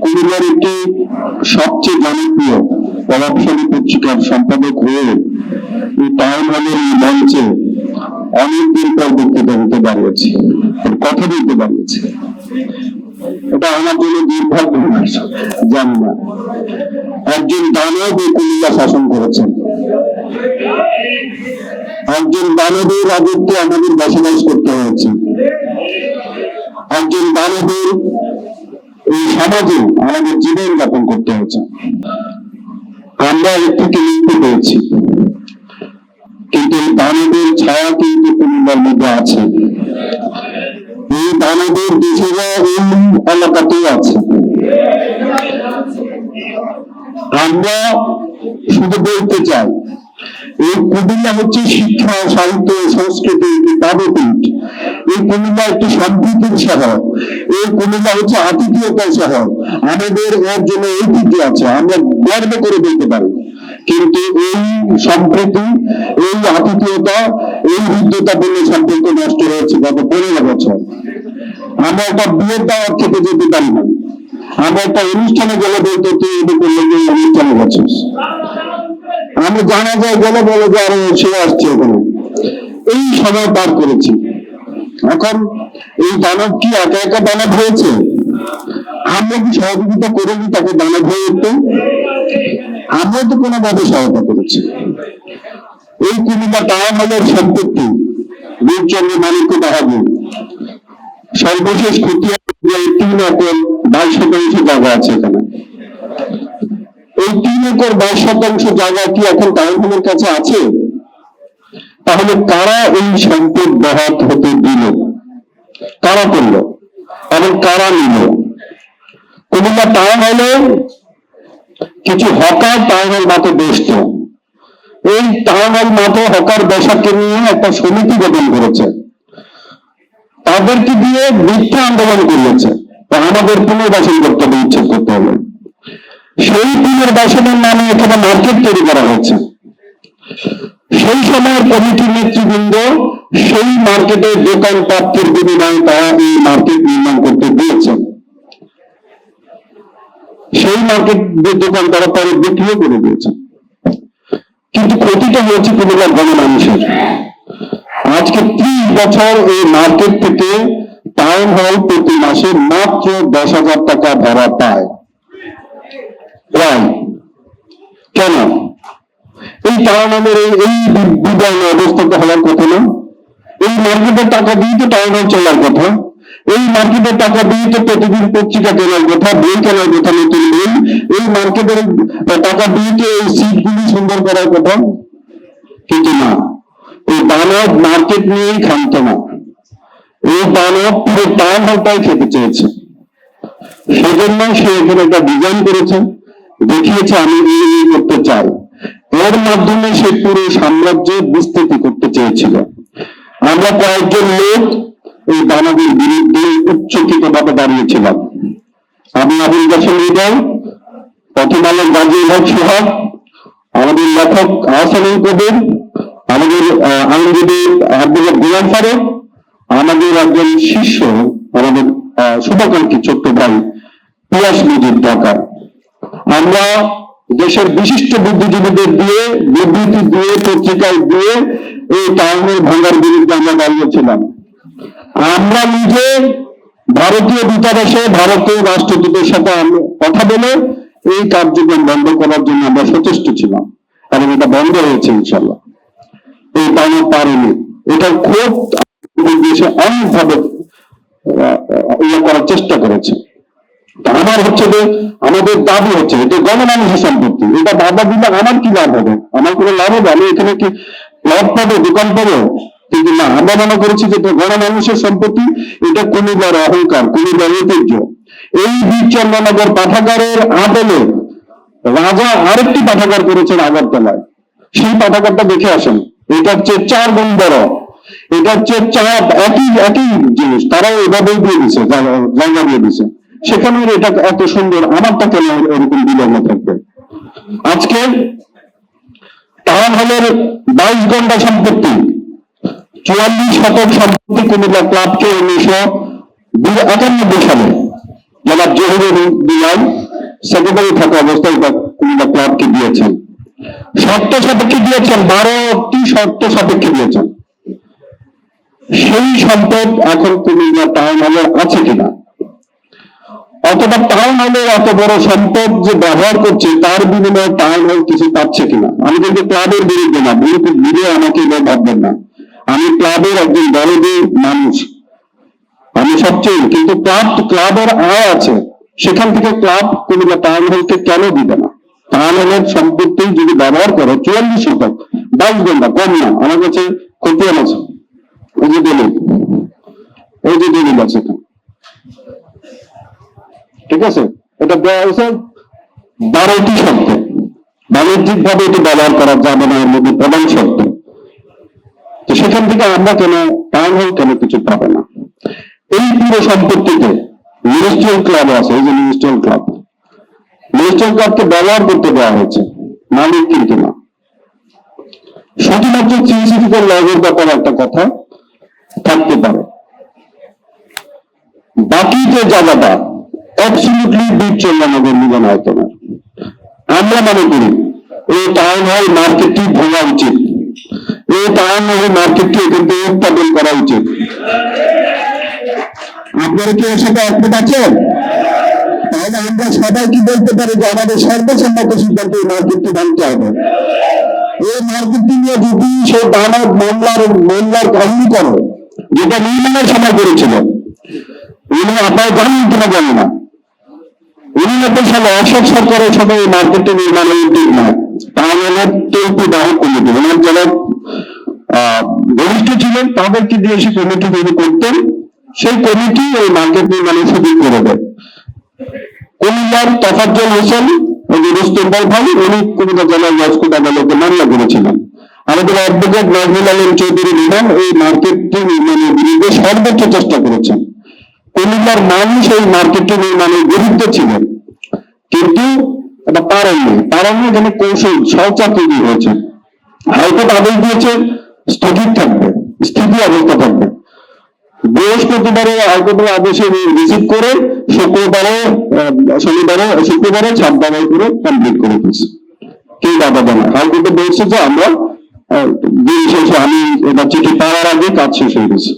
কুমিল্লার একটি সবচেয়ে জনপ্রিয় প্রভাবশালী পত্রিকার সম্পাদক হয়ে টাউন হলের এই মঞ্চে অনেকদিন পর বক্তৃতা দিতে পারিয়েছি কথা বলতে পারিয়েছি এটা আমার জন্য দুর্ভাগ্য জানি না। একজন দানব এই কুমিল্লা শাসন করেছেন। একজন দানবের রাজত্বে আমাদের বসবাস করতে হয়েছে। একজন দানবের এই সমাজে আমাদের জীবন যাপন করতে হয়েছে আমরা এর থেকে মুক্তি পেয়েছি। কিন্তু এই দানবের ছায়া কিন্তু কুমিল্লার মধ্যে আছে। এই দানবের দেশেরা এই এলাকাতেও আছে। আমরা শুধু বলতে চাই এই কুমিল্লা হচ্ছে শিক্ষা, সাহিত্য, সংস্কৃতি তাবপীঠ এই কুমিল্লা একটি সম্প্রীতির শহর। এই কুমিল্লা হচ্ছে আতিথিয়তার শহর। আমাদের এর জন্য ঐতিহ্য আছে, আমরা গর্ব করে বলতে পারি। কিন্তু এই সম্প্রীতি, এই আতিথিয়তা, এই হৃদ্যতাপূর্ণ সম্পর্ক নষ্ট হয়েছে গত পনেরো বছর। আমরা একটা বিয়ের দাওয়াত খেতে যেতে পারি না। আমরা একটা অনুষ্ঠানে গেলে বলতে, তুই করলে অনুষ্ঠানে গেছিস আমি জানা যায় গেলে বলে যে আরে সে আসছে ওখানে এই সময় পার করেছি। এখন এই দানব কি একা একা দানব হয়েছে? আমরা কি সহযোগিতা করিনি তাকে দানব হয়ে উঠতে? আমরা তো কোনোভাবে সহায়তা করেছি। এই কুমিল্লা টাউন হলের সম্পত্তি, বীরচন্দ্র মানিক্য বাহাদুর। সর্বশেষ খতিয়ান তিন একর, বাইশ শতাংশ জায়গা আছে এখানে। এই তিন একর বাইশ শতাংশ জায়গা কি এখন টাউনহলের কাছে আছে? তাহলে কারা এই সম্পদ বহাত হতে দিল? কারা করল? এবং কারা নিল? কুমিল্লা টাউন হলে, কিছু হকার টাউন হল মাঠে বসত। এই টাউন হল মাঠে হকার বসাকে নিয়ে একটা সমিতি গঠন করেছে। তাদেরকে দিয়ে মিথ্যা আন্দোলন করিয়েছে তা আমাদের পুনর্বাসন করতে হবে উচ্ছেদ করতে হবে। সেই পুনর্বাসনের নামে এখানে মার্কেট তৈরি করা হয়েছে। সেই সময়ের কমিটির নেতৃবৃন্দ সেই মার্কেটের দোকান প্রাপ্তির বিনিময়ে তারা এই মার্কেট নির্মাণ করতে দিয়েছেন সেই মার্কেট দোকান তারা পরে বিক্রিও করে দিয়েছে কিন্তু ক্ষতিটা হয়েছে কুমিল্লার গণমানুষের। আজকে ত্রিশ বছর এই মার্কেট থেকে টাউন হল প্রতি মাসে মাত্র দশ হাজার টাকা ভাড়া পায়। প্রায় কেন এই টাউন হলের এই বিদ্যালয় অবস্থাতে হওয়ার কথা না। এই মার্কেটের টাকা দিয়ে তো হল চলার কথা। এই মার্কেটের টাকা দিয়ে তো প্রতিদিন পত্রিকা কেনার কথা, বই কেনার কথা, নতুন বই। এই মার্কেটের টাকা দিয়ে তো এই সিটগুলি সুন্দর করার কথা। কিন্তু না, এই দানব মার্কেট নিয়েই খামতো না। এই দানব পুরো টাউন হলটাই খেতে চেয়েছে। সেজন্য সে এখানে একটা ডিজাইন করেছে। দেখিয়েছে, আমি এই করতে চাই। এর মাধ্যমে সে পুরো সাম্রাজ্য বিস্তৃতি করতে চেয়েছিল। আমরা কয়েকজন লোক এই দানবের বিরুদ্ধে উচ্চকিত ভাবে দাঁড়িয়েছিলাম। আমি আবুল কাসেম হৃদয় প্রথম আলোর গাজী হক সোহাগ আমাদের লেখক আহসানুল কবির আমাদের আইনজীবী আব্দুল গোলাম ফারুক, আমাদের একজন শিষ্য, আমাদের শুভাকাঙ্ক্ষী ছোট্ট ভাই পিয়াস মজিদ ঢাকা আমরা দেশের বিশিষ্ট বুদ্ধিজীবীদের দিয়ে, বিবৃতি দিয়ে, পত্রিকায় দিয়ে এই টাউনের ভাঙ্গার বিরুদ্ধে আমরা দাঁড়িয়েছিলাম। আমরা নিজে ভারতীয় দূতাবাসে ভারতীয় রাষ্ট্রদূতের সাথে কথা বলে এই কার্যক্রম বন্ধ করার জন্য আমরা সচেষ্ট ছিলাম এবং এটা বন্ধ হয়েছে ইনশাল্লাহ এই টাউন পারেনি। এটা খুব দেশে অনেকভাবে ইয়ে করার চেষ্টা করেছে। আমার হচ্ছে যে আমাদের দাবি হচ্ছে এটা গণমানুষের সম্পত্তি, এটা বাধা দিলে আমার কি লাভ হবে? আমার কোনো লাভ হবে? আমি এখানে কি লাভ পাবো, দোকান পাবো? কিন্তু না, আমরা মনে করেছি যে গণমানুষের সম্পত্তি, এটা কুমিল্লার অহংকার, কুমিল্লার ঐতিহ্য। এই বীরচন্দ্রনগর পাঠাগারের আদলে রাজা আরেকটি পাঠাগার করেছেন আগরতলায়। সেই পাঠাগারটা দেখে আসেন। এটা হচ্ছে চার গুণ বড়। এটা হচ্ছে চার, একই একই জিনিস। তারাও এভাবেই দিয়ে দিছে জায়গা দিয়ে দিছে। সেখানে এটা এত সুন্দর, আমারটা কেন এরকম বিলম্ব থাকবে? আজকে টাউন হলের বাইশ ঘণ্টা সম্পত্তি, চুয়াল্লিশ শতক সম্পত্তি কুমিল্লা ক্লাবকে উনিশশো একানব্বই সালে জনাব জহিরুল দিয়াল সেক্রেটারি থাকা অবস্থায় কুমিল্লা ক্লাবকে দিয়েছেন। শর্ত সাপেক্ষে দিয়েছেন, বারোটি শর্ত সাপেক্ষে দিয়েছেন। সেই সম্পদ এখন কুমিল্লা টাউন হলে আছে কিনা? অথবা টাউন হলে এত বড় সম্পদ যে ব্যবহার করছে, তার বিনিময়ে টাউন হল কিছু পাচ্ছে কিনা? আমি কিন্তু ক্লাবের বিরুদ্ধে না বিরুদ্ধে আমাকে এবার ভাববেন না। আমি ক্লাবের একজন দলদের মানুষ। আমি সবচেয়ে, কিন্তু ক্লাব, ক্লাবের আয় আছে। সেখান থেকে ক্লাব কুমিল্লা টাউন হলকে কেন দিবে না? টাউন হলের সম্পত্তি যদি ব্যবহার করে, চুয়াল্লিশ শতক বাঁচবেন না কম না। আমার কাছে খতিয়ান আছে। ওই যে দলিল ওই যে দলিল আছে। ঠিক আছে? এটা দেওয়া হয়েছে বারোটি শর্ত বাণিজ্যিক ভাবে এটা ব্যবহার করা যাবে না, এর মধ্যে প্রধান শর্ত তো সেখান থেকে আমরা কেন টাউন হল কেন কিছু পাবে না? এই পুরো সম্পত্তিতে মিনিস্ট্রিয়াল ক্লাব আছে, এই যে মিনিস্ট্রিয়াল ক্লাব মিনিস্ট্রিয়াল ক্লাবকে ব্যবহার করতে দেওয়া হয়েছে, মালিক কিন্তু না। শুধুমাত্র সিসিটিভিতে লগের ব্যাপারে একটা কথা থাকতে পারে। বাকি যে জায়গাটা অ্যাবসলিউটলি আমরা মনে করি, এই টাউন হল মার্কেটটি উচিত। এই টাউন হল মার্কেটটি এখান থেকে উৎপাদন করা উচিত। আপনারা কি এর সাথে একমত আছেন? তাহলে আমরা সবাই কি বলতে পারি যে আমাদের সর্বসম্মত সিদ্ধান্ত এই মার্কেটটি ভাঙতে হবে? এই মার্কেটটি নিয়ে যদি সেই দানব মামলার মামলার কাহিনী করো, যেটা নির্মাণের সময় করেছিল আপনার জানেন কিনা জানি না। উননব্বই সালে অশোক সরকারের এই মার্কেটটি উদ্যোগ কমিটি ওনার যারা ছিলেন, তাদেরকে দিয়ে সে কমিটি তৈরি করতেন। সেই কমিটি মার্কেট নির্মাণের করে দেয়। কুমিল্লার তফাজ্জল হোসেন যে ভাই, উনি কুমিল্লা জেলার আদালতে মামলা করেছিলেন। আমাদের অ্যাডভোকেট নাজমুল আলম চৌধুরী নিলাম এই মার্কেটটি নির্মাণের বিরুদ্ধে সর্বোচ্চ চেষ্টা করেছেন। কুমিল্লার মানুষ এই মার্কেটটি নির্মাণের বিরুদ্ধে ছিলেন। কিন্তু এটা পারেননি পারেননি এখানে কৌশল সহচা তৈরি হয়েছে। হাইকোর্ট আদেশ দিয়েছে, স্থগিত থাকবে, স্থিতি অবস্থা থাকবে। বৃহস্পতিবারে হাইকোর্টের আদেশে করে শুক্রবারে শনিবারে, শুক্রবারে ছাপ করে কমপ্লিট করে দিয়েছে। কেউ বাধা দেয় না। হাইকোর্টে বলছে যে আমরা দিন শেষে আমি চিঠি পাওয়ার আগে কাজ শেষ হয়ে গেছে।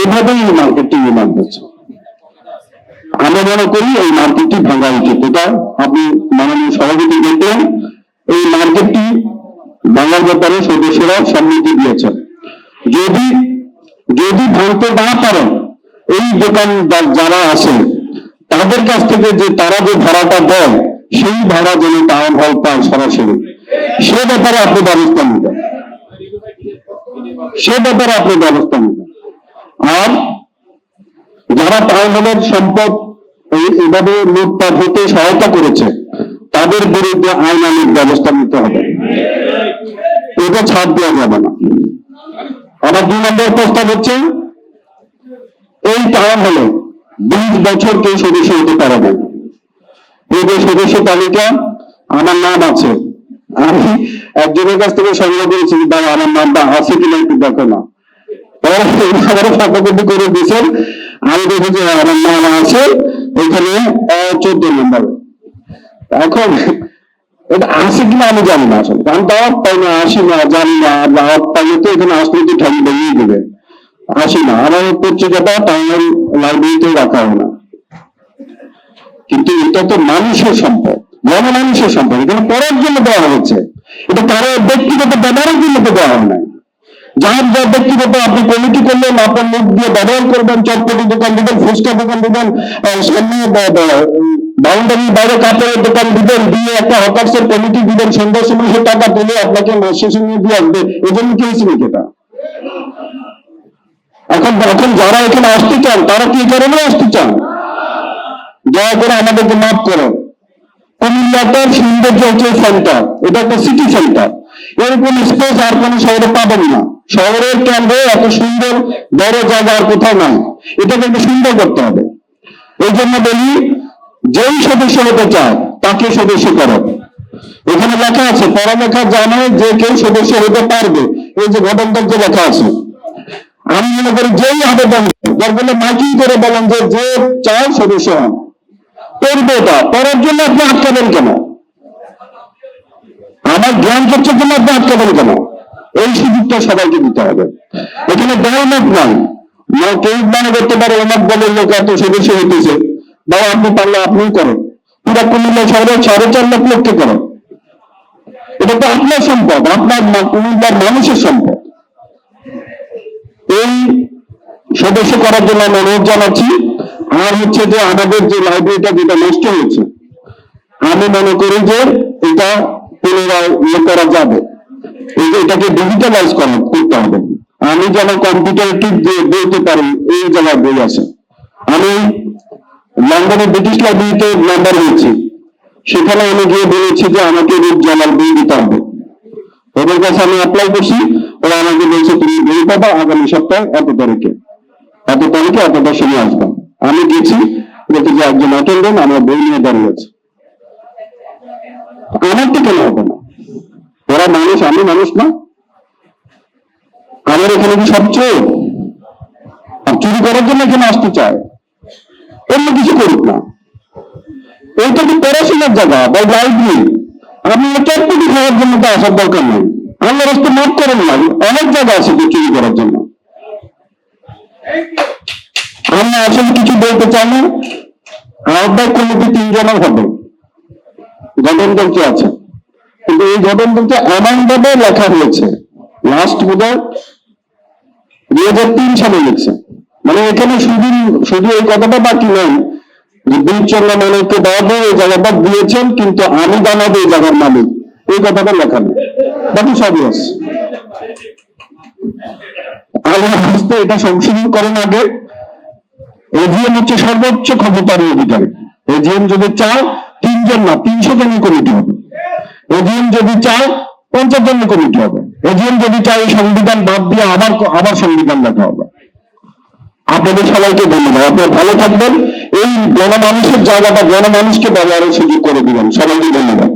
এইভাবেই এই মার্কেটটি হচ্ছে আমরা মনে করি এই মার্কেটটি ভাঙা উচিত। এটা আপনি মাননীয় সভাপতি দেখলেন, এই মার্কেটটি ভাঙার ব্যাপারে সদস্যরা সম্মতি দিয়েছেন। যদি যদি ভাঙতে না পারেন, এই দোকানদার যারা আছে, তাদের কাছ থেকে যে তারা যে ভাড়াটা দেয়, সেই ভাড়া যেন টাউন হল পায় সরাসরি। সে ব্যাপারে আপনি ব্যবস্থা নেবেন সে ব্যাপারে আপনি ব্যবস্থা নেবেন আর যারা টাউন হলের সম্পদ এইভাবে লুটপাট হতে সহায়তা করেছে, তাদের বিরুদ্ধে আইনানুগ ব্যবস্থা নিতে হবে। এটা ছাড় দেওয়া যাবে না। আমার দুই নম্বর প্রস্তাব হচ্ছে, এই টাউন হলে বিশ বছর কেউ সদস্য হতে পারে না। এই সদস্য তালিকা, আমার নাম আছে। আমি একজনের কাছ থেকে সংগ্রহ করেছি দাদা আমার নামটা আছে কিনা একটু দেখো না। পরে ফটোকপি করে দিয়েছেন। আমি আমার নাম আছে এখানে চোদ্দ নম্বর। এখন, এটা আছে কিনা আমি জানি না আসলে। না, আসি না, জানি না তো এখানে আসলে তো ভেঙে দেবে আসি না আমার পত্রিকাটা লাইব্রেরিতে রাখা হয় না। কিন্তু এটা তো মানুষের সম্পদ জনমানুষের সম্পদ। এখানে পড়ার জন্য দেওয়া হয়েছে। এটা কারও ব্যক্তিগত ব্যবহারের জন্য তো দেওয়া হয় নাই। যার যা ব্যক্তিগত আপনি কমিটি করলেন, আপনার মুখ দিয়ে ব্যবহার করবেন, চটপটি দোকান দিবেন, ফুচকা দোকান দিবেন বাউন্ডারির বাইরে কাপড়ের দোকান দিবেন, দিয়ে একটা হকার্সের কমিটি দিবেন সন্ধ্যার সময় টাকা তুলে আপনাকে শেষে নিয়ে দিয়ে আসবে। এই জন্য কি হয়েছে নাকি এটা এখন এখন যারা এখানে আসতে চান, তারা কি কারণে আসতে চান? দয়া করে আমাদেরকে মাফ করো কুমিল্লাটার সৌন্দর্য হচ্ছে সেন্টার এটা একটা সিটি সেন্টার এরকম স্পেস আর কোনো শহরে পাবেন না। শহরের কেন্দ্রে এত সুন্দর, বড় জায়গা আর কোথাও নাই। এটাকে একটু সুন্দর করতে হবে। এই জন্য বলি, যেই সদস্য হতে চায়, তাকে সদস্য করো। এখানে লেখা আছে, পড়ালেখা জানে যে কেউ সদস্য হতে পারবে। এই যে ঘটনতজ্ঞ লেখা আছে। আমি মনে করি যেই আবেদন দরকার মাইকিং করে বলেন যে যে চায় সদস্য হন। করবে এটা। করার জন্য আপনি আটকাবেন কেন? আমার জ্ঞান চর্চার জন্য আপনি আটকাবেন কেন? এই সুযোগটা সবাইকে দিতে হবে। এখানে দলমত নাই। না কেউ মনে করতে পারে অনেক দলের লোক এত সদস্য হইতেছে। বা আপনি পারলে আপনিই করেন। পুরা কুমিল্লা শহরে সাড়ে চার লাখ লোককে করেন। এটা তো আপনার সম্পদ, আপনার কুমিল্লার মানুষের সম্পদ। এই সদস্য করার জন্য আমি অনুরোধ জানাচ্ছি, আর হচ্ছে যে আমাদের যে লাইব্রেরিটা যেটা নষ্ট হয়েছে, আমি মনে করি যে এটা পুনরায় ইয়ে করা যাবে। এটাকে ডিজিটালাইজ করা করতে হবে। আমি যেন কম্পিউটার টিপ বলতে পারি, এই জায়গায় বই আছে। আমি লন্ডনে ব্রিটিশ লাইব্রেরিতে মেম্বার হয়েছি। সেখানে আমি গিয়ে বলেছি যে আমাকে রূপ জানার বই দিতে হবে। ওদের কাছে আমি অ্যাপ্লাই করছি। ওরা আমাকে বলছে, তুমি বই পাবা আগামী সপ্তাহে এত তারিখে। এত তারিখে এতটার সময় আসবা। আমি গেছি দেখি যে একজন অ্যাটেন্ডেন্ট আমার বই নিয়ে দাঁড়িয়ে আছে। আমার তো কেন হবে না? ওরা মানুষ, আমি মানুষ না। আমার এখানে কি সবচেয়ে চুরি? করার জন্য এখানে আসতে চায়? অন্য কিছু করুক না। এইটা তো পড়াশোনার জায়গা, বা লাইব্রেরি আপনি চটপটি খাওয়ার জন্য তো আসার দরকার নেই। আল্লাহ রাস্তা মাফ করেন না অনেক জায়গা আছে যে চুরি করার জন্য। আমরা আসলে কিছু বলতে চাই না। আহ্বায়ক কমিটি তিনজনের হবে। গঠনতন্ত্র আছে। কিন্তু এই গঠনতন্ত্রে এমন ভাবে লেখা হয়েছে। লাস্ট বোধ দুই হাজার তিন সালে লিখছে। মানে এখানে শুধু শুধু এই কথাটা বাকি নয় যে বীর চন্দ্র মানবকে বাবু এই জায়গাটা দিয়েছেন, কিন্তু আমি জানাব এই জায়গার মালিক। এই কথাটা লেখা নেই। বাকি সবই আছে। এটা সংশোধন করেন আগে। এজিএম হচ্ছে সর্বোচ্চ ক্ষমতার অধিকারী। এজিএম যদি চায় তিনজন না, তিনশো জনের কমিটি হবে। এজিএম যদি চায়, পঞ্চাশ জনের কমিটি হবে। এজিএম যদি চায় সংবিধান বাদ দিয়ে আবার আবার সংবিধান দেখা হবে। আপনাদের সবাইকে ধন্যবাদ। আপনারা ভালো থাকবেন। এই গণমানুষের জায়গাটা গণমানুষকে ব্যবহারের সুযোগ করে দিবেন। সবাইকে ধন্যবাদ।